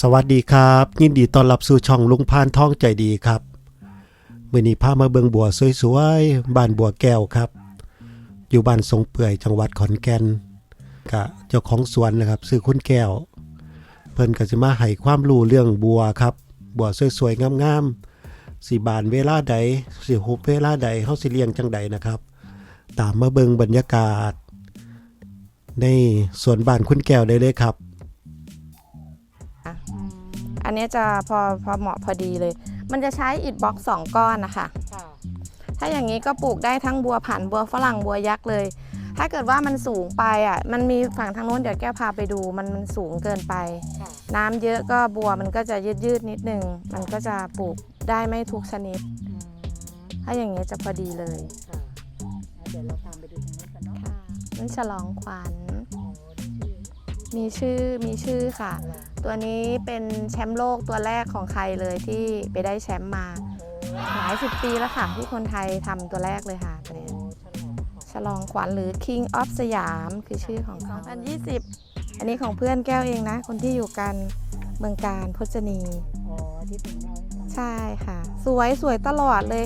สวัสดีครับ ยินดีต้อนรับสู่ช่องลุงพานท่องใจดีครับมื่อนี้พามาเบิงบัวสวยๆบ้านบัวแก้วครับ อยู่บ้านทรงเปื่อยจังหวัดขอนแก่นกะเจ้าของสวนนะครับซื้อคุณแก้ว เพิ่นก็สิมาให้ความรู้เรื่องบัวครับ บัวสวยๆงามๆสิบานเวลาใดสิหุบเวลาใดเฮาสิเลี้ยงจังใดนะครับ ตามมาเบิงบรรยากาศ ในสวนบ้านคุณแก้วได้เลยครับ อันเนี้ยจะพอพอเหมาะพอดีเลย มันจะใช้อิฐบล็อกสองก้อนนะคะค่ะถ้าอย่างนี้ก็ปลูกได้ทั้งบัวผันบัวฝรั่งบัวยักษ์เลย ถ้าเกิดว่ามันสูงไปอะ มันมีฝั่งทางโน้นเดี๋ยวแก้วพาไปดูมันมันสูงเกินไปค่ะน้ำเยอะก็บัวมันก็จะยืดยืดๆนิดนึง มันก็จะปลูกได้ไม่ทุกชนิดอืมถ้าอย่างนี้ยจะพอดีเลยค่ะแล้วเดี๋ยวเราตามไปดูทางนู้นกันเนาะค่ะนั่นฉลองขวัญอ๋อนี่ชื่อ มีชื่อมีชื่อค่ะอะไรตัวนี้เป็นแชมป์โลกตัวแรกของใครเลยที่ไปได้แชมป์มาหลายสิบปีแล้วค่ะ ที่คนไทยทำตัวแรกเลยค่ะตัวนี้โอ้ฉลองขวัญฉลองขวัญหรือ King of สยามคือชื่อของเขา2020 อันนี้ของเพื่อนแก้วเองนะ คนที่อยู่กันเมืองการพจนีอ๋อที่ถึงเราให้ฟังใช่ค่ะ สวยสวยตลอดเลย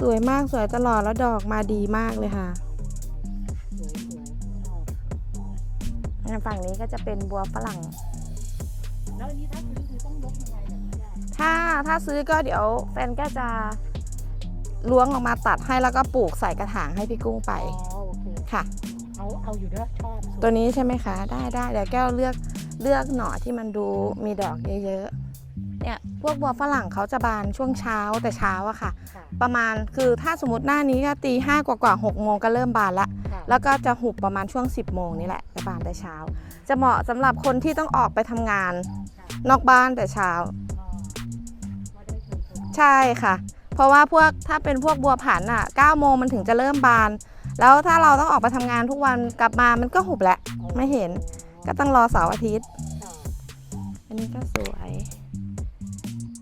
สวยมากสวยตลอดแล้วดอกมาดีมากเลยค่ะ ฝั่งนี้ก็จะเป็นบัวฝรั่ง แล้วอันนี้ถ้าซื้อคือต้องยกยังไงแบบนี้ได้ถ้าถ้าซื้อก็เดี๋ยวแฟนก็จะล้วงออกมาตัดให้แล้วก็ปลูกใส่กระถางให้พี่กุ้งไปอ๋อโอเคค่ะ เอาเอาอยู่ด้วยชอบสวยตัวนี้ใช่ไหมคะ ได้ได้เดี๋ยวแก้วเลือกเลือกหน่อที่มันดูมีดอกเยอะๆเนี่ยพวกบัวฝรั่งเขาจะบานช่วงเช้าแต่เช้าอะค่ะ ค่ะประมาณคือถ้าสมมติหน้านี้ก็ตีห้ากว่ากว่าหกโมงก็เริ่มบานละ ค่ะแล้วก็จะหุบประมาณช่วง 10บโมงนี่แหละ จะบานแต่เช้า จะเหมาะสำหรับคนที่ต้องออกไปทำงาน นอกบ้านแต่เช้า ใช่ค่ะ เพราะว่าพวกถ้าเป็นพวกบัวผันอะ9โมงมันถึงจะเริ่มบาน แล้วถ้าเราต้องออกไปทำงานทุกวันกลับมามันก็หุบแหละ ไม่เห็น ก็ต้องรอเสาร์อาทิตย์ อันนี้ก็สวย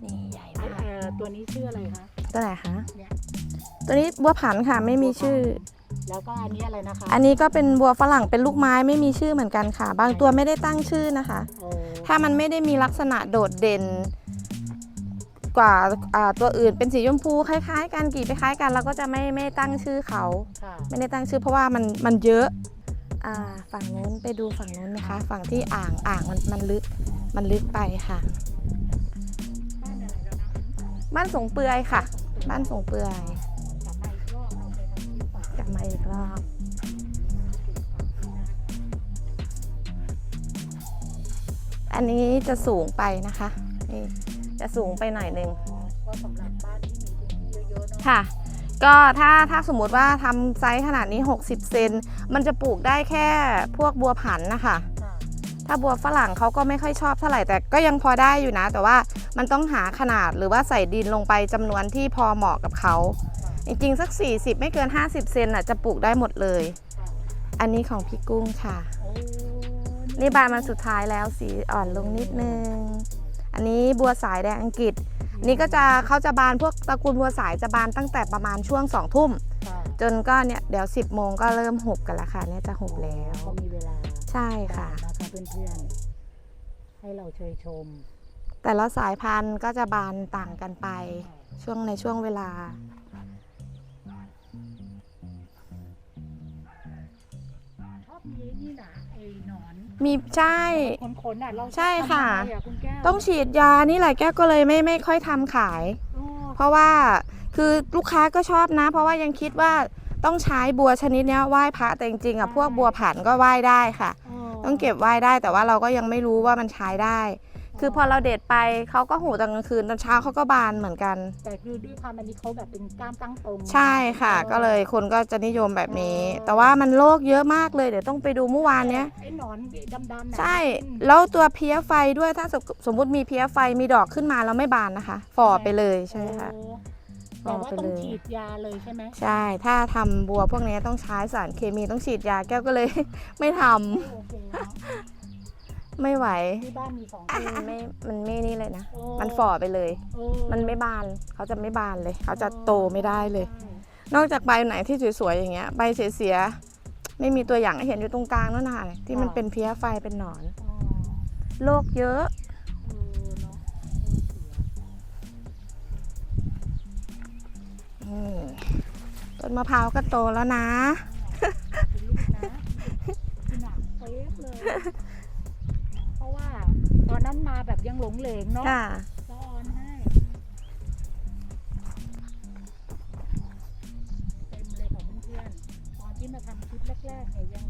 นี่ใหญ่มากตัวนี้ชื่ออะไรคะ ตัวไหนคะ ตัวนี้บัวผันค่ะไม่มีชื่อ แล้วก็อันนี้อะไรนะคะอันนี้ก็เป็นบัวฝรั่งเป็นลูกไม้ไม่มีชื่อเหมือนกันค่ะ บางตัวไม่ได้ตั้งชื่อนะคะ โอ้ถ้ามันไม่ได้มีลักษณะโดดเด่น กว่าอ่าตัวอื่นเป็นสีชมพูคล้ายๆ กันกลีบคล้ายๆกันเราก็จะไม่ไม่ตั้งชื่อเขา ค่ะไม่ได้ตั้งชื่อเพราะว่ามันมันเยอะอ่าฝั่งนู้นไปดูฝั่งนู้นนะคะ ฝั่งที่อ่างอ่างมันมันลึกมันลึกไปค่ะ บ้านอะไรแล้วนะบ้านสงเปือยค่ะ บ้านสงเปือยกลับมาอีก มาอีกรอบอันนี้จะสูงไปนะคะนี่จะสูงไปหน่อยหนึงก็สำหรับบ้านที่มีพื้นที่เยอะๆเนาะค่ะ ก็ถ้าถ้าสมมุติว่าทำไซส์ขนาดนี้ 60 เซนมันจะปลูกได้แค่พวกบัวผันนะคะ ค่ะถ้าบัวฝรั่งเขาก็ไม่ค่อยชอบเท่าไหร่แต่ก็ยังพอได้อยู่นะ แต่ว่ามันต้องหาขนาดหรือว่าใส่ดินลงไปจำนวนที่พอเหมาะกับเขา จริงๆ สัก 40 ไม่เกิน 50 เซนอะจะปลูกได้หมดเลยค่ะอันนี้ของพี่กุ้งค่ะโอ้นี่บานมันสุดท้ายแล้วสีอ่อนลงนิดนึง อันนี้บัวสายแดงอังกฤษ นี่ก็จะเขาจะบานพวกตระกูลบัวสายจะบานตั้งแต่ประมาณช่วงสองทุ่มค่ะจนก็เนี่ยเดี๋ยว 10 โมงก็เริ่มหุบกันแล้วค่ะเนี่ยจะหุบแล้วพอมีเวลาใช่ค่ะนะคะเพื่อนๆ ให้เราเชยชม แต่ละสายพันธุ์ก็จะบานต่างกันไปช่วงในช่วงเวลา มีนี่นะไอ้หนอนมีใช่ ขนๆน่ะเราใช่ค่ะ ทำยังไงอคุณแก้วต้องฉีดยานี่แหละแก้วก็เลยไม่ไม่ค่อยทำขาย โอ้เพราะว่าคือลูกค้าก็ชอบนะ เพราะว่ายังคิดว่าต้องใช้บัวชนิดเนี้ยไหว้พระแต่จริงๆอะพวกบัวผันก็ไหว้ได้ค่ะ ต้องเก็บไหว้ได้แต่ว่าเราก็ยังไม่รู้ว่ามันใช้ได้ คือพอเราเด็ดไปเขาก็หูตอนกลางคืนตอนเช้าเขาก็บานเหมือนกัน แต่คือด้วยความอันนี้เขาแบบเป็นก้ามตั้งตรงใช่ค่ะ ก็เลยคนก็จะนิยมแบบนี้ แต่ว่ามันโรคเยอะมากเลยเดี๋ยวต้องไปดูเมื่อวานเนี้ยไอ้หนอนดำๆน่ะใช่แล้วตัวเพี้ยไฟด้วยถ้าสมสมมุติมีเพี้ยไฟมีดอกขึ้นมาแล้วไม่บานนะคะฝ่อไปเลยใช่ไหมคะโอ้แต่ว่าเอาไปต้องเลยฉีดยาเลยใช่ไหมใช่ ถ้าทำบัวพวกนี้ต้องใช้สารเคมีต้องฉีดยาแก้วก็เลยไม่ทำโอเคเนาะ ไม่ไหวที่บ้านมีสองคมันไม่มันไม่นี่เลยนะ มันฝ่อไปเลย มันไม่บานเขาจะไม่บานเลย เขาจะโตไม่ได้เลย นอกจากใบไหนที่สวยๆอย่างเงี้ยใบเสียๆไม่มีตัวอย่างให้เห็นอยู่ตรงกลางนั่นน่ะที่มันเป็นเพี้ยไฟเป็นหนอนโรคเยอะต้นมะพร้าวก็โตแล้วนะ นนั้นมาแบบยังหลงเหลงเนาะค่ะซ้อนให้เต็มเลยของเพื่อนๆตอนที่มาทำคลิปแรกๆเนี่ยยัง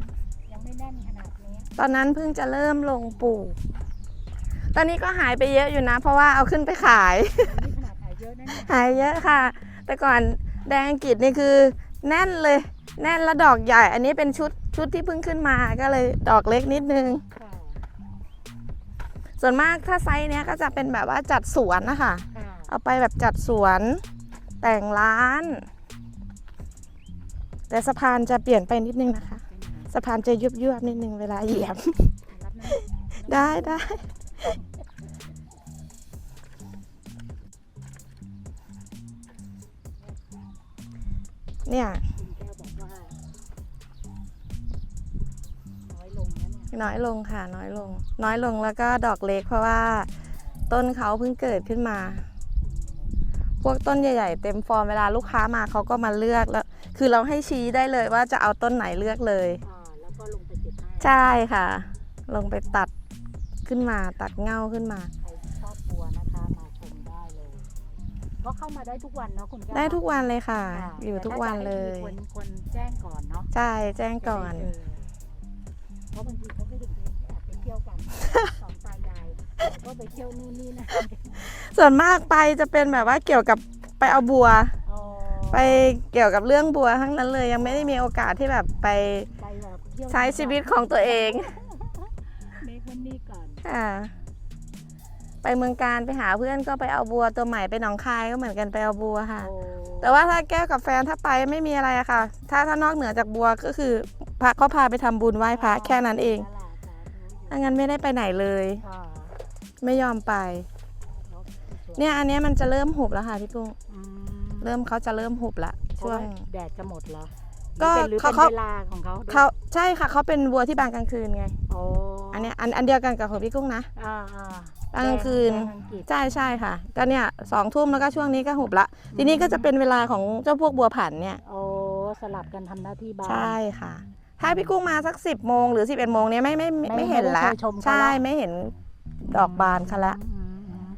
ยังไม่แน่นขนาดนี้ตอนนั้นเพิ่งจะเริ่มลงปลูก ตอนนี้ก็หายไปเยอะอยู่นะ เพราะว่าเอาขึ้นไปขาย นี่ขนาดหายเยอะนะเนี่ยหายเยอะค่ะ แต่ก่อนแดงอังกฤษนี่คือแน่นเลย แน่นแล้วดอกใหญ่ อันนี้เป็นชุดชุดที่เพิ่งขึ้นมาก็เลยดอกเล็กนิดนึงค่ะ ส่วนมากถ้าไซส์เนี้ยก็จะเป็นแบบว่าจัดสวนนะคะค่ะเอาไปแบบจัดสวนแต่งร้าน แต่สะพานจะเปลี่ยนไปนิดนึงนะคะ สะพานจะยุบยุบๆนิดนึงเวลาเหยียบรับน้ำหนักได้ได้เนี่ย นะเนี่ยน้อยลงค่ะน้อยลง น้อยลงแล้วก็ดอกเล็กเพราะว่า ต้นเขาเพิ่งเกิดขึ้นมา พวกต้นใหญ่ๆ เต็มฟอร์มเวลาลูกค้ามาเขาก็มาเลือกแล้ว คือเราให้ชี้ได้เลยว่าจะเอาต้นไหนเลือกเลย อ่าแล้วก็ลงไปเก็บให้ใช่ค่ะ ลงไปตัดขึ้นมาตัดเงาขึ้นมา ใครชอบบัวนะคะมาชมได้เลยก็เข้ามาได้ทุกวันเนาะคุณแก้วได้ทุกวันเลยค่ะ ค่ะอยู่ทุกวันเลย แต่ถ้าจะให้ดีควรควรแจ้งก่อนเนาะใช่แจ้งก่อน จะได้เจเพ ราะบางทีเขาไม่เห็นเองแอบไปเที่ยวกันสองตายายก็ไปเที่ยวนู่นนี่นะส่วนมากไปจะเป็นแบบว่าเกี่ยวกับไปเอาบัว อ๋อไปเกี่ยวกับเรื่องบัวทั้งนั้นเลยยังไม่ได้มีโอกาสที่แบบไปไปแบบเที่ยวใช้ชีวิตของตัวเองเมคมันนี่ก่อนค่ะไปเมืองการไปหาเพื่อนก็ไปเอาบัวตัวใหม่ไปหนองคายก็เหมือนกันไปเอาบัวค่ะ โอ้แต่ว่าถ้าแก้วกับแฟนถ้าไปไม่มีอะไรอะค่ะ ถ้าถ้านอกเหนือจากบัวก็คือ พระเขาพาไปทำบุญไหว้พระแค่นั้นเองนั่นแหละสาธุอยู่ถ้างั้นไม่ได้ไปไหนเลยค่ะไม่ยอมไปแล้วสวเนี่ยอันเนี้ยมันจะเริ่มหุบแล้วค่ะพี่กุ้งอืมเริ่มเขาจะเริ่มหุบละเพราะช่วงว่าแดดจะหมดเหรอก็หรือเขาเป็นเขาเวลาของเขาด้วยเขาใช่ค่ะเขาเป็นวัวที่บานกลางคืนไงโอ้อันเนี้ยอันอันเดียวกันกับของพี่กุ้งนะอ่าอ่าบานกลางคืนแดงอังกฤษใช่ใช่ค่ะ ก็เนี่ยสองทุ่มแล้วก็ช่วงนี้ก็หุบละ ทีนี้ก็จะเป็นเวลาของเจ้าพวกบัวผันเนี่ยโอ้สลับกันทำหน้าที่บ้านใช่ค่ะ ถ้าพี่กุ้งมาสักสิบโมงหรือสิบเอ็ดโมงเนี้ยไม่ไม่ไม่ไม่ไม่เห็นไม่ได้ละเคยชมเขาละ ใช่ไม่เห็นดอกบานค่ะละ อืมอืม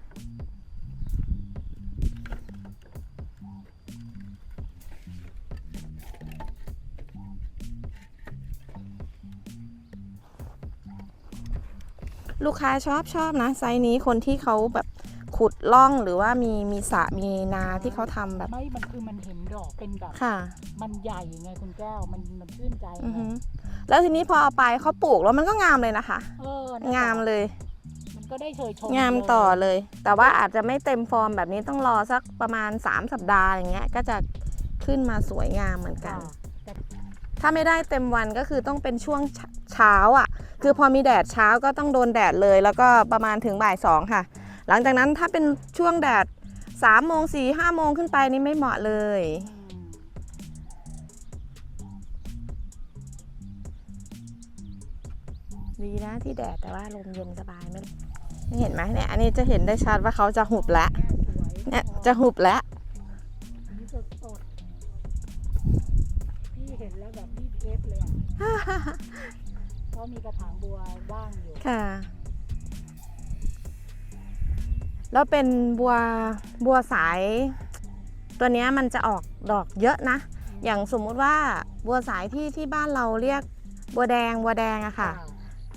ลูกค้าชอบชอบนะ ไซส์นี้คนที่เขาแบบ ขุดล่องหรือว่ามีมีสระมีนาที่เขาทำแบบ ไม่มันคือมันเห็นดอกเป็นแบบ ค่ะ มันใหญ่ไงคุณแก้ว มันมันชื่นใจอือไงฮึแล้วทีนี้พอเอาไปเขาปลูกแล้วมันก็งามเลยนะคะ เออนั่นงามเลย มันก็ได้เชยชมงามต่อเลย แต่ว่าอาจจะไม่เต็มฟอร์มแบบนี้ต้องรอสักประมาณ 3 สัปดาห์อย่างเงี้ย ก็จะขึ้นมาสวยงามเหมือนกัค่ะนถ้าไม่ได้เต็มวันก็คือต้องเป็นช่วงเชเช้าอะ คือพอมีแดดเช้าก็ต้องโดนแดดเลย แล้วก็ประมาณถึงบ่ายสองค่ะ หลังจากนั้นถ้าเป็นช่วงแดด3ามโมงสี่ห้าโมงขึ้นไปนี่ไม่เหมาะเลยอืมดีนะที่แดดแต่ว่าลมเย็นสบายไม่นี่เห็นไหมเนี่ยอันนี้จะเห็นได้ชัดว่าเขาจะหุบแล้วสวยเนี่ยจะหุบแล้วสีสดสดพี่เห็นแล้วแบบรีบเอฟเลยอะเพราะมีกระถางบัวว่างอยู่ค่ะ แล้วเป็นบัวบัวสาย ตัวเนี้ยมันจะออกดอกเยอะนะ อย่างสมมุติว่าบัวสายที่ที่บ้านเราเรียกบัวแดงบัวแดงอะค่ะ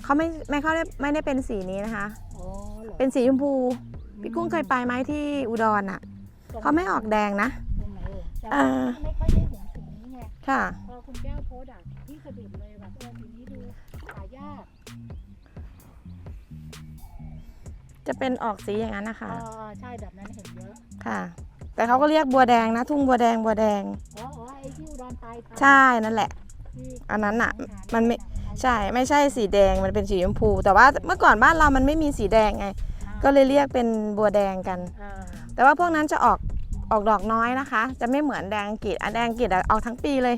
เขาไม่ไม่เขาได้ไม่ได้เป็นสีนี้นะคะอ๋อหรอเป็นสีชมพู พี่กุ้งเคยไปไหมที่อุดรอะเขาไม่ออกแดงนะตรงไหนเอ่ยแต่อ่าไม่ค่อยได้เห็นสีนี้ไงค่ะพอคุณแก้วโพสต์อะพี่สะดุดเลยแบบเออสีนี้ดูหายาก จะเป็นออกสีอย่างนั้นนะคะ อ๋อใช่แบบนั้นเห็นเยอะ ค่ะ แต่เขาก็เรียกบัวแดงนะ ทุ่งบัวแดงบัวแดง อ๋ออ๋อไอ้ที่อุดรตายตายใช่นั่นแหละ ที่อันนั้นอะหามันไม่หาใช่ ไม่ใช่สีแดง มันเป็นสีชมพู แต่ว่าเมื่อก่อนบ้านเรามันไม่มีสีแดงไง ก็เลยเรียกเป็นบัวแดงกัน อ่าแต่ว่าพวกนั้นจะออก ออกดอกน้อยนะคะ จะไม่เหมือนแดงอังกฤษอันแดงอังกฤษอะออกทั้งปีเลย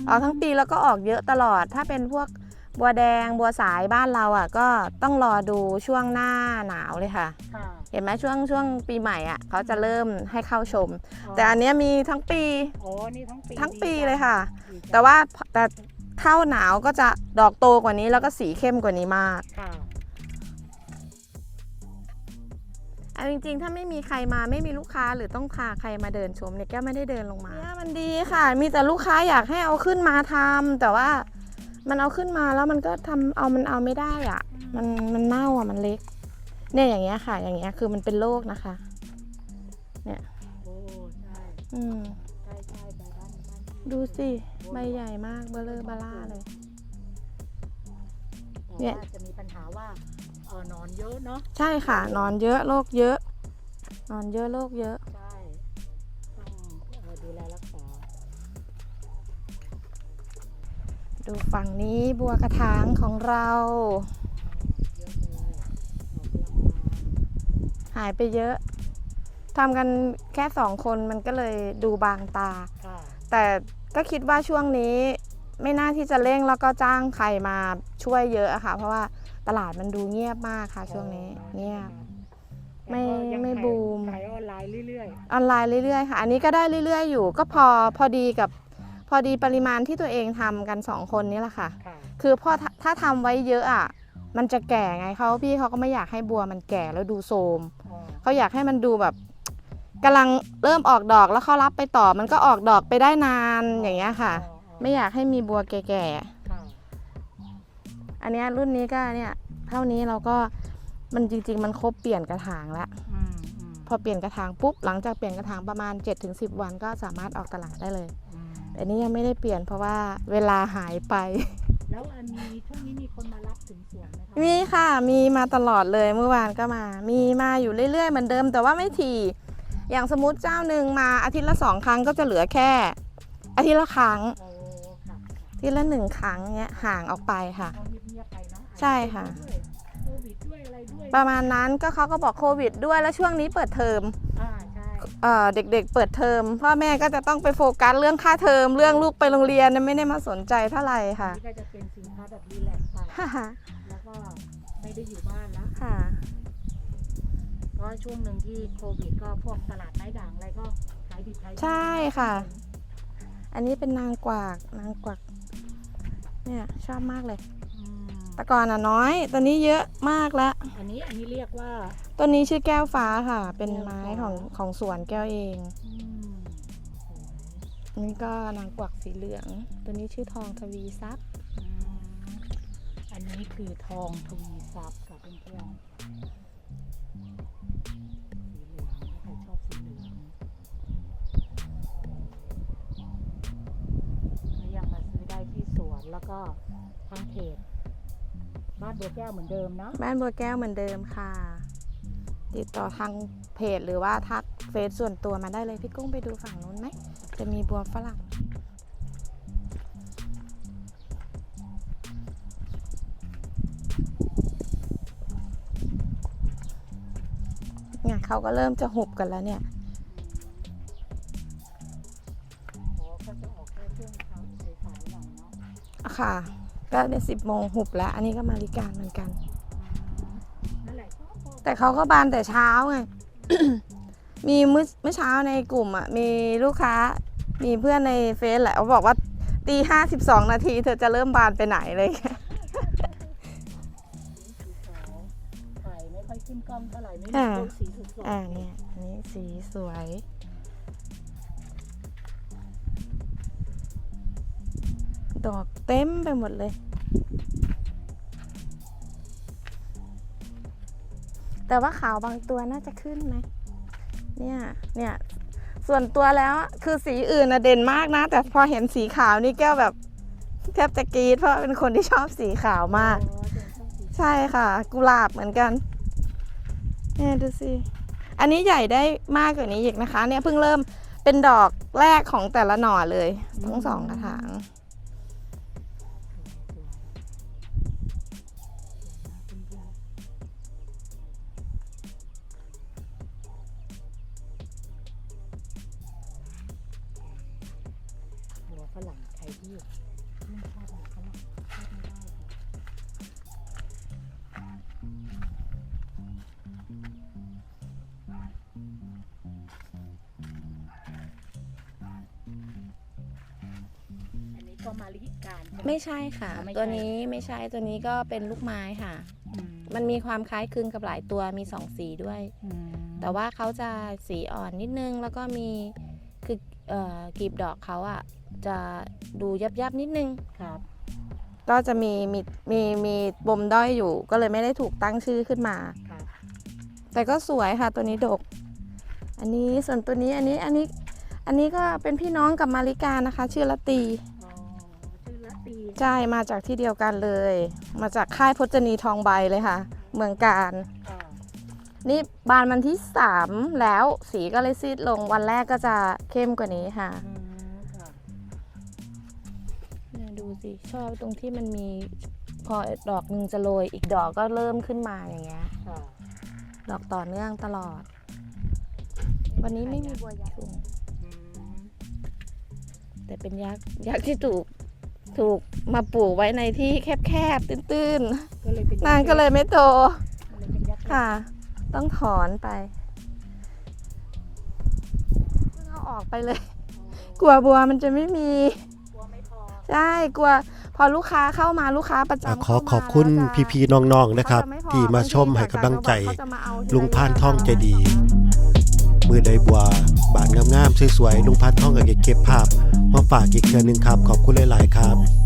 มออกทั้งปีแล้วก็ออกเยอะตลอด ถ้าเป็นพวก บัวแดงบัวสายบ้านเราอะก็ต้องรอดูช่วงหน้าหนาวเลยค่ะ ค่ะเห็นไหมช่วงช่วงปีใหม่อะเขาจะเริ่มให้เข้าชมอ๋อแต่อันเนี้ยมีทั้งปีโอ้นี่ทั้งปีทั้งปีดีจัเลยค่ะ ดีจังแต่ว่าแต่เข้าหนาวก็จะดอกโตกว่านี้แล้วก็สีเข้มกว่านี้มากค่ะเอาจริงๆ ถ้าไม่มีใครมาไม่มีลูกค้าหรือต้องพาใครมาเดินชมเนี่ยแก้วไม่ได้เดินลงมาเนี่ยมันดีค่ะ มีแต่ลูกค้าอยากให้เอาขึ้นมาทำแต่ว่า มันเอาขึ้นมาแล้วมันก็ทำเอามันเอาไม่ได้อะ มันมันเน่าอะมันเล็ก เนี่ยอย่างเงี้ยค่ะ อย่างเงี้ยคือมันเป็นโรคนะคะโอ้ใช่อืมใช่ใช่ใบบ้านบ้านที่ดูสิใบใหญ่มากเบลอเบล่าเลยแต่เนี่ยว่าจะมีปัญหาว่าเออนอนเยอะเนาะใช่ค่ะนอนเยอะโรคเยอะ นอนเยอะโรคเยอะ ดูฝั่งนี้บัวกระถางของเราเยอะเลยออกกำลังกายหายไปเยอะทำกันแค่สองคนมันก็เลยดูบางตาค่ะแต่ก็คิดว่าช่วงนี้ไม่น่าที่จะเร่งแล้วก็จ้างใครมาช่วยเยอะอะค่ะ เพราะว่าตลาดมันดูเงียบมากค่ะ ช่วงนี้เงียบ ไม่แต่ก็ยังไม่ขายบูมขายออนไลน์เรื่อยออนไลน์เรื่อยๆค่ะ อันนี้ก็ได้เรื่อย ๆ อยู่ ก็พอพอดีกับ พอดีปริมาณที่ตัวเองทำกันสองคนนี้แหละค่ะๆค่ะ คือพอถ้าถ้าทำไว้เยอะอะ มันจะแก่ไงเขาพี่เขาก็ไม่อยากให้บัวมันแก่แล้วดูโทรมอ๋อเขาอยากให้มันดูแบบกำลังเริ่มออกดอกแล้วเขารับไปต่อ มันก็ออกดอกไปได้นานอย่างเงี้ยค่ะอ๋ออ๋อไม่อยากให้มีบัวแก่ค่ะๆอันเนี้ยรุ่นนี้ก็เนี่ยเท่านี้เราก็มันจริง ๆ มันครบเปลี่ยนกระถางแล้ว อืมอืมพอเปลี่ยนกระถางปุ๊บหลังจากเปลี่ยนกระถางประมาณ 7-10 วันก็สามารถออกตลาดได้เลย อืมแต่นี่ยังไม่ได้เปลี่ยนเพราะว่าเวลาหายไป แล้วอันนี้ช่วงนี้มีคนมารับถึงสวนไหมคะมีค่ะ มีมาตลอดเลยเมื่อวานก็มา มีมาอยู่เรื่อยๆเหมือนเดิม แต่ว่าไม่ถี่ อย่างสมมติเจ้าหนึ่งมาอาทิตย์ละสองครั้งก็จะเหลือแค่ อาทิตย์ละครั้งโอ้ค่ะอาทิตย์ละหนึ่งครั้งเนี้ยห่างออกไปค่ะ เขาเงียบๆไปเนาะใช่ค่ะ ด้วยโควิดด้วยอะไรด้วยประมาณนั้นก็เขาก็บอกโควิดด้วยแล้วช่วงนี้เปิดเทอม อ่าใช่ เอ่อเด็กๆเปิดเทอมพ่อแม่ก็จะต้องไปโฟกัสเรื่องค่าเทอมเรื่องลูกไปโรงเรียนเนี่ยไม่ได้มาสนใจเท่าไหร่ค่ะนี่ก็จะเป็นสินค้าแบบรีแลกซ์ไปแล้วก็ไม่ได้อยู่บ้านแล้วค่ะเพราะช่วงหนึ่งที่โควิดก็พวกตลาดไม้ด่างอะไรก็ขายดิบขายดีใช่ค่ะ อันนี้เป็นนางกวักนางกวักเนี่ยชอบมากเลยอืม แต่ก่อนอะน้อย ตอนนี้เยอะมากแล้วอันนี้อันนี้เรียกว่าต้นนี้ชื่อแก้วฟ้าค่ะ เป็นแก้วฟ้าไม้ของของสวนแก้วเองอืมอันนี้ก็นางกวักสีเหลือง ตัวนี้ชื่อทองทวีทรัพย์อืมอันนี้คือทองทวีทรัพย์กับเพื่อนๆสีเหลืองถ้าใครชอบสีเหลืองก็ยังมาซื้อได้ที่สวนแล้วก็ทางเพจ บ้านบัวแก้วเหมือนเดิมเนาะบ้านบัวแก้วเหมือนเดิมค่ะ ติดต่อทางเพจหรือว่าทักเฟซส่วนตัวมาได้เลยพี่กุ้งไปดูฝั่งนู้นไหมจะมีบัวฝรั่งเนี่ยเขาก็เริ่มจะหุบกันแล้วเนี่ยอ๋อก็จะออกแค่ช่วงเช้าสายๆหน่อยเนาะค่ะ ก็เนี่ยสิบโมงหุบแล้ว อันนี้ก็มาริการเหมือนกันนั่นแหละก็พอแต่เขาก็บานแต่เช้าไง มีเมื่อเมื่อเช้าในกลุ่มอะ มีลูกค้า มีเพื่อนในเฟซแหละเขาบอกว่าตีห้าสิบสองนาทีเธอจะเริ่มบานไปไหนเลย ดอกเต็มไปหมดเลย แต่ว่าขาวบางตัวน่าจะขึ้นไหมเนี่ยเนี่ยส่วนตัวแล้วอะคือสีอื่นนะเด่นมากนะ แต่พอเห็นสีขาวนี่แก้วแบบแทบจะกรีดเพราะเป็นคนที่ชอบสีขาวมากอ๋อจะชอบสีใช่ค่ะ กุหลาบเหมือนกันเนี่ยดูสิอันนี้ใหญ่ได้มากกว่านี้อีกนะคะ เนี่ยเพิ่งเริ่มเป็นดอกแรกของแต่ละหน่อเลยทั้งสองกระถาง ไหมไม่ใช่ค่ะอ๋อไม่ใช่ ตัวนี้ไม่ใช่ตัวนี้ก็เป็นลูกไม้ค่ะ อืมันมีความคล้ายคลึงกับหลายตัวมีสองสีด้วย อืมแต่ว่าเขาจะสีอ่อนนิดนึงแล้วก็มีคือเอ่อกลีบดอกเขาอะจะดูยับยับๆนิดนึง ครับก็จะมีมีมีมีปมด้อยอยู่ ก็เลยไม่ได้ถูกตั้งชื่อขึ้นมา ครับแต่ก็สวยค่ะตัวนี้ดก อันนี้ส่วนตัวนี้อันนี้อันนี้อันนี้ก็เป็นพี่น้องกับมาริกานะคะ ชื่อละตีอ๋อชื่อละตี ใช่มาจากที่เดียวกันเลย มาจากค่ายพจนีทองใบเลยค่ะ เมืองการ อ่านี่บานวันที่สามแล้วสีก็เลยซีดลงวันแรกก็จะเข้มกว่านี้ค่ะอืมค่ะเนี่ยดูสิ ชอบตรงที่มันมีพอดอกหนึ่งจะโรย อีกดอกก็เริ่มขึ้นมาอย่างเงี้ย ค่ะดอกต่อเนื่องตลอด วันนี้ไม่มีบัวยักษ์ อืมแต่เป็นยักษ์ยักษ์ที่ถูก ถูกมาปลูกไว้ในที่แคบๆ ตื้นก็เลยเป็นๆนางก็เลยไม่โตก็เลยเป็นยักษ์ค่ะ ต้องถอนไปเพิ่งเอาออกไปเลย กลัวบัวมันจะไม่มีกลัวไม่พอใช่กลัวพอลูกค้าเข้ามาลูกค้าประอะจำขอเข้ามาขอบคุณแล้วจะพี่ๆน้องๆนะครับเขจไพอที่มาชมให้กำลังใจเขาจะมาเอาทีลุงพานทองใจดีละ มือใดบัว บาทงามๆสวยๆลุงพัดท่องกับเก็บภาพ มาฝากอีกเทือนึงครับ ขอบคุณหลายๆครับ